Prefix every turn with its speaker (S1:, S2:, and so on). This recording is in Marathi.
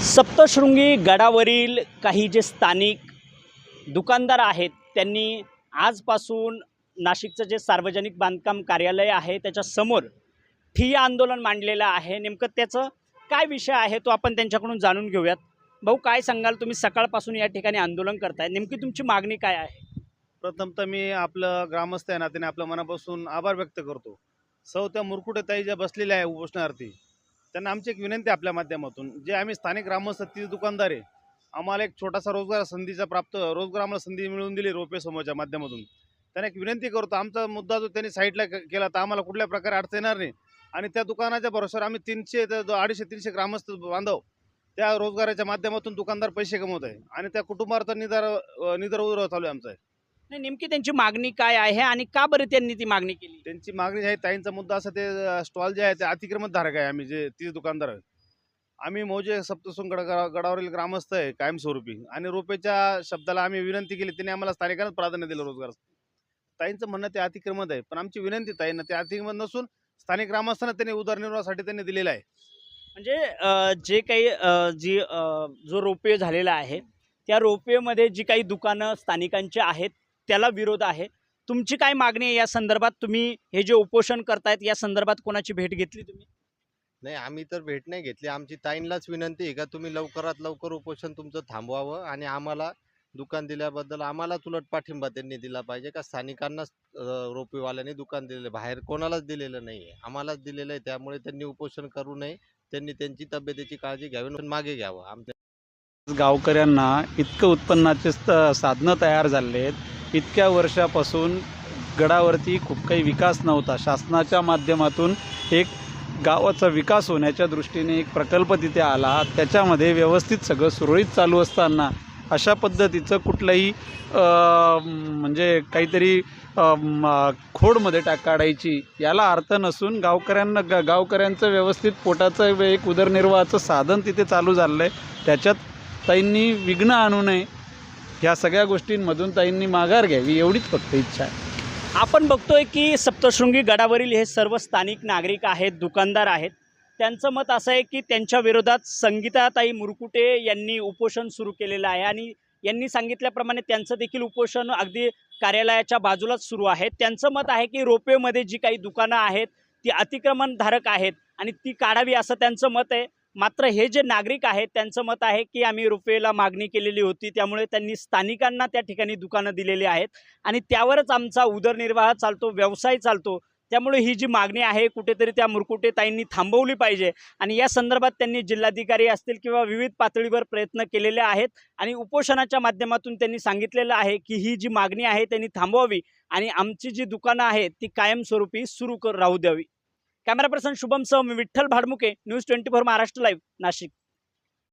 S1: सप्तशृंगी गडावरील काही जे स्थानिक दुकानदार आहेत त्यांनी आजपासून नाशिकचं जे सार्वजनिक बांधकाम कार्यालय आहे त्याच्यासमोर ठिय्या आंदोलन मांडलेलं आहे. नेमकं त्याचं काय विषय आहे तो आपण त्यांच्याकडून जाणून घेऊयात. भाऊ काय सांगाल? तुम्ही सकाळपासून या ठिकाणी आंदोलन करताय. नेमकी तुमची मागणी काय आहे?
S2: प्रथमतः मी आपलं ग्रामस्थ आहे नात्याने आपल्या मनापासून आभार व्यक्त करतो. सौ त्या मुरकुटेताई ज्या बसलेल्या आहे उपोषणार्थी. त्यांना आमची एक विनंती आपल्या माध्यमातून. जे आम्ही स्थानिक ग्रामस्थ ती दुकानदार आहे. आम्हाला एक छोटासा रोजगार संधीचा प्राप्त रोजगार आम्हाला संधी मिळवून दिली रोपे समूहाच्या माध्यमातून. त्यांना एक विनंती करतो आमचा मुद्दा जो त्यांनी साईडला केला तर आम्हाला कुठल्या प्रकारे अडचण येणार नाही. आणि त्या दुकानाच्या भरोश्यावर आम्ही तीनशे ते अडीचशे तीनशे ग्रामस्थ बांधव त्या रोजगाराच्या माध्यमातून दुकानदार पैसे कमवत आहे. आणि त्या कुटुंबार्थ निधार अं, निदर् चालू आहे आमचा.
S1: नाही नेमकी त्यांची मागणी काय आहे आणि का बरं त्यांनी ती मागणी केली?
S2: त्यांची मागणी जी आहे ताईंचा मुद्दा असा ते स्टॉल जे आहे ते अतिक्रमण धारक आहे आम्ही जे तीस दुकानदार आहे आम्ही मौजे सप्तसुंग गड गडावरील ग्रामस्थ आहे कायमस्वरूपी. आणि रोपेच्या शब्दाला आम्ही विनंती केली त्यांनी आम्हाला स्थानिकांनाच प्राधान्य दिलं रोजगार. ताईंचं म्हणणं ते अतिक्रमण आहे पण आमची विनंती ताईंना ते अतिक्रमण नसून स्थानिक ग्रामस्थांना त्यांनी उदरनिर्वाहासाठी त्यांनी दिलेलं आहे.
S1: म्हणजे जे काही जी जो रोपे झालेला आहे त्या रोपेमध्ये जी काही दुकानं स्थानिकांची आहेत त्याला विरोध आहे. तुमची काय मागणी आहे या संदर्भात? तुम्ही हे जे उपोषण करतायत या संदर्भात कोणाची भेट घेतली तुम्ही?
S3: नाही आम्ही तर भेट नाही घेतली. आमची ताईंलाच विनंती आहे का तुम्ही लवकरात लवकर उपोषण तुमचं थांबवावं आणि आम्हाला दुकान दिल्याबद्दल आम्हालाच उलट पाठिंबा त्यांनी दिला पाहिजे का? स्थानिकांनाच रोपेवाल्यांनी दुकान दिलेलं आहे. बाहेर कोणालाच दिलेलं नाही आहे आम्हालाच दिलेलं आहे त्यामुळे त्यांनी उपोषण करू नये. त्यांनी त्यांची तब्येतीची काळजी घ्यावी आणि मागे घ्यावं. आमच्या
S4: गावकऱ्यांना इतकं उत्पन्नाचे साधनं तयार झाले आहेत. इतक्या वर्षापासून गडावरती खूप काही विकास नव्हता. शासनाच्या माध्यमातून एक गावाचा विकास होण्याच्या दृष्टीने एक प्रकल्प तिथे आला. त्याच्यामध्ये व्यवस्थित सगळं सुरळीत चालू असताना अशा पद्धतीचं कुठलंही म्हणजे काहीतरी म, खोडमध्ये टाक काढायची याला अर्थ नसून गावकऱ्यांना गा गावकऱ्यांचं व्यवस्थित पोटाचं एक उदरनिर्वाहाचं साधन तिथे चालू झालं आहे त्याच्यात ताईंनी विघ्न आणू नये ह्या सगळ्या गोष्टींमधून ताईंनी माघार घ्यावी एवढीच फक्त इच्छा आहे.
S1: आपण बघतोय की सप्तशृंगी गडावरील हे सर्व स्थानिक नागरिक आहेत दुकानदार आहेत. त्यांचं मत असं आहे की त्यांच्या विरोधात संगीताताई मुरकुटे यांनी उपोषण सुरू केलेलं आहे आणि यांनी सांगितल्याप्रमाणे त्यांचं देखील उपोषण अगदी कार्यालयाच्या बाजूलाच सुरू आहे. त्यांचं मत आहे की रोपेमध्ये जी काही दुकानं आहेत ती अतिक्रमणधारक आहेत आणि ती काढावी असं त्यांचं मत आहे. मात्र हे जे नागरिक आहेत त्यांचं मत आहे की आम्ही रुपयेला मागणी केलेली होती त्यामुळे त्यांनी स्थानिकांना त्या ठिकाणी दुकानं दिलेली आहेत आणि त्यावरच आमचा उदरनिर्वाह चालतो व्यवसाय चालतो. त्यामुळे ही जी मागणी आहे कुठेतरी त्या मुरकुटे ताईंनी थांबवली पाहिजे आणि या संदर्भात त्यांनी जिल्हाधिकारी असतील किंवा विविध पातळीवर प्रयत्न केलेले आहेत आणि उपोषणाच्या माध्यमातून त्यांनी सांगितलेलं आहे की ही जी मागणी आहे त्यांनी थांबवावी आणि आमची जी दुकानं आहेत ती कायमस्वरूपी सुरू कर राहू द्यावी. कॅमेरा पर्सन शुभम सह Vitthal Bhadmuke news twenty four Maharashtra live Nashik.